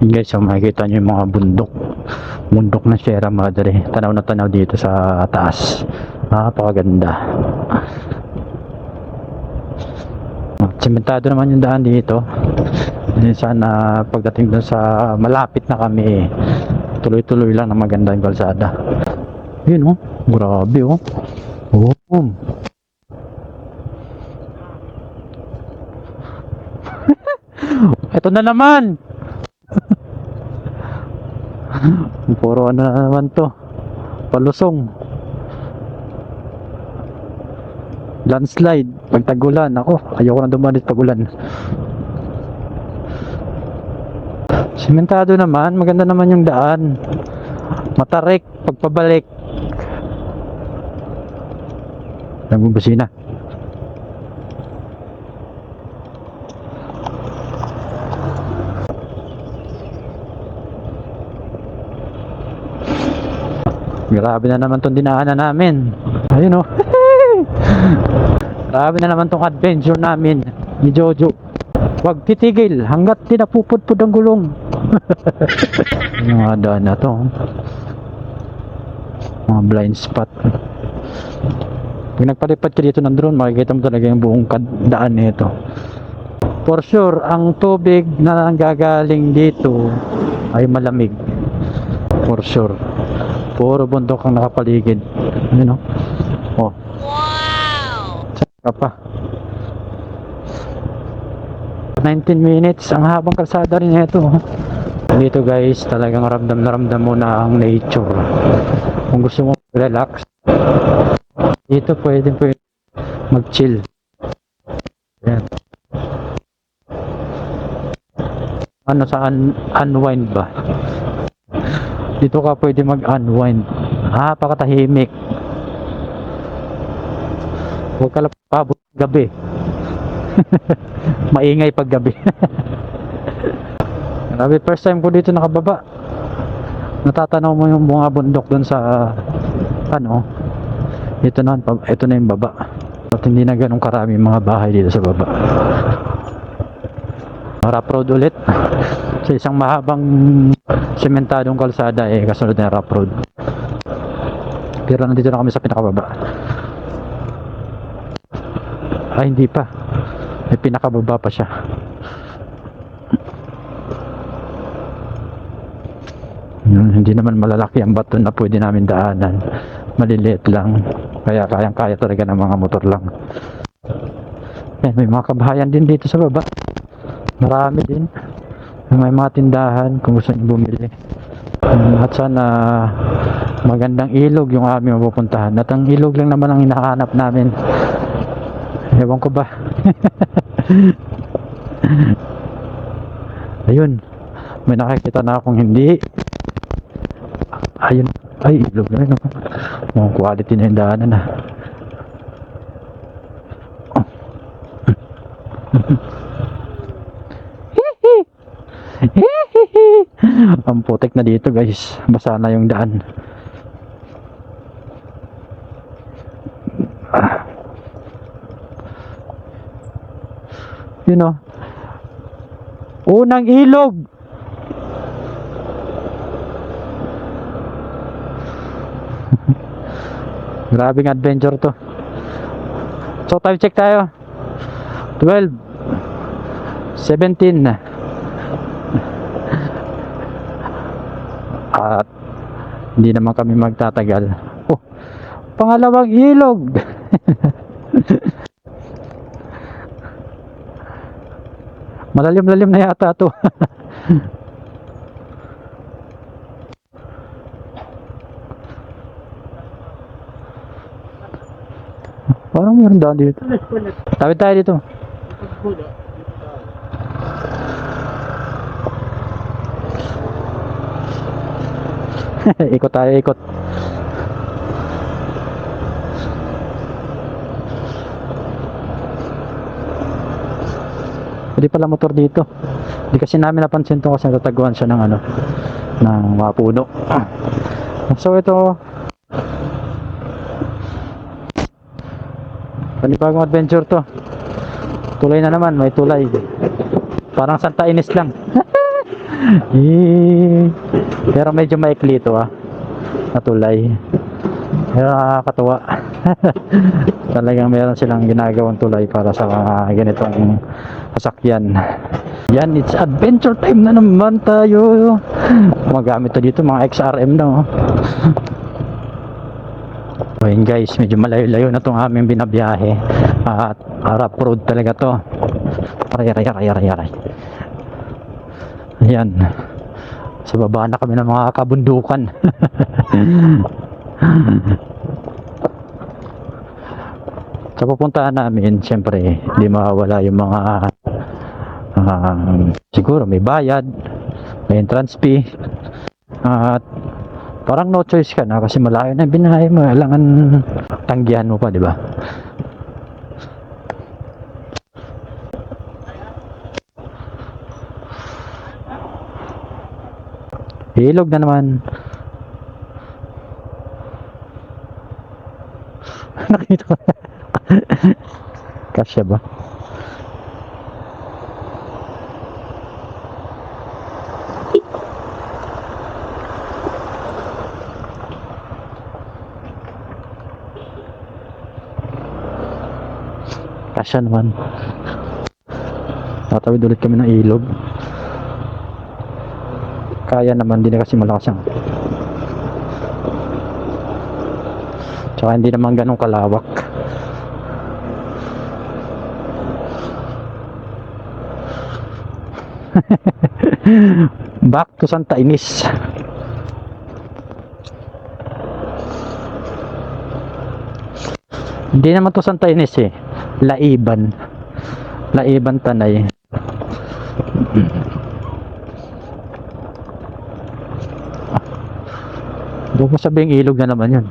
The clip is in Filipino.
Guys, so makikita nyo yung mga bundok. Bundok ng Sierra Madre. Tanaw na tanaw dito sa taas. Napakaganda. Sementado naman yung daan dito. Sana pagdating doon sa malapit na kami, tuloy-tuloy lang na maganda yung kalsada. Yun oh, grabe oh. Oh. Ito na naman. Puro ano na naman to. Palusong. Landslide. Pag tagulan. Ako, ayoko na dumalit pag ulan. Sementado naman. Maganda naman yung daan. Matarik. Pagpabalik. Nagbubusina. Grabe na naman tong dinaanan namin. Ayun oh. Grabe na naman tong adventure namin ni Jojo. Huwag titigil hanggat di napupudpud ang gulong. Mga daan na to. Mga blind spot. Pag nagpalipad ka dito ng drone, makikita mo talaga yung buong daan nito. For sure, ang tubig na nanggagaling dito ay malamig. For sure. Puro bundok ang nakapaligid. Ano? Oh. Wow! Saka pa. 19 minutes. Ang habang kalsada rin ito. oh. Dito guys, talagang ramdam na ramdam mo na ang nature. Kung gusto mo relax, dito pwede pwede mag-chill. Yan. Ano sa un- unwind ba? Dito ka pwede mag-unwind. Ah, pakatahimik. Huwag ka lang pabot gabi. Maingay pag gabi. Grabe, first time ko dito nakababa. Natatanaw mo yung mga bundok doon sa ano. Ito na, ito na yung baba. At hindi na ganun karami mga bahay dito sa baba. Rough road ulit. Sa isang mahabang sementadong kalsada eh kasunod na rough road. Pero nandito na kami sa pinakababa. Ay hindi pa. May pinakababa pa siya. Yun, hindi naman malalaki ang bato na pwede namin daanan. Maliliit lang. Kaya kayang-kaya talaga ng mga motor lang. Yan, may mga kabahayan din dito sa baba. Marami din. May mga tindahan kung gusto nyo bumili. Um, At sana magandang ilog yung aming mapupuntahan. At ang ilog lang naman ang hinahanap namin. Ewan ko ba. Ayun. May nakikita na akong hindi. Ayun. Ay, ilog na rin. oh. Mukhang quality na yung daanan ah. Ang putik na dito guys. Basa na yung daan. Ah. Yun o. Unang ilog. Grabing adventure to. So time check tayo. 12 17 At hindi naman kami magtatagal. Oh, pangalawang ilog. Malalim-lalim na yata to. Parang meron daan dito. Tawid tayo dito. ikot tayo, ikot. Hindi pala motor dito. Hindi kasi namin napansin to kasi natataguan siya ng ano, ng mga puno. So ito, panibagong adventure to. Tulay na naman, may tulay. Parang Santa Ines lang. Eh, Pero medyo maikli ito ah. Natulay. Pero nakakatuwa. Talagang meron silang ginagawang tulay para sa mga ganitong sasakyan. Yan, it's adventure time na naman tayo. Magamit to dito mga XRM na oh. Ayun guys, medyo malayo-layo na itong aming binabiyahe. At harap road talaga to. Aray, aray, aray, aray, aray. Ayan. Sa baba na kami ng mga kabundukan. sa pupuntahan namin, siyempre, hindi mawawala yung mga um, siguro may bayad, may entrance fee, at parang no choice ka na kasi malayo na binahay mo, kailangan tanggihan mo pa, di ba? Ilog na naman. Nakita ko. Kasya ba? Kasya naman. Tatawid ulit kami ng ilog. Kaya naman, hindi na kasi malakas yung Tsaka hindi naman ganun kalawak. Back to Santa Ines. Hindi naman to Santa Ines eh. Laiban. Laiban Tanay. Doon ko sabing ilog na naman yun.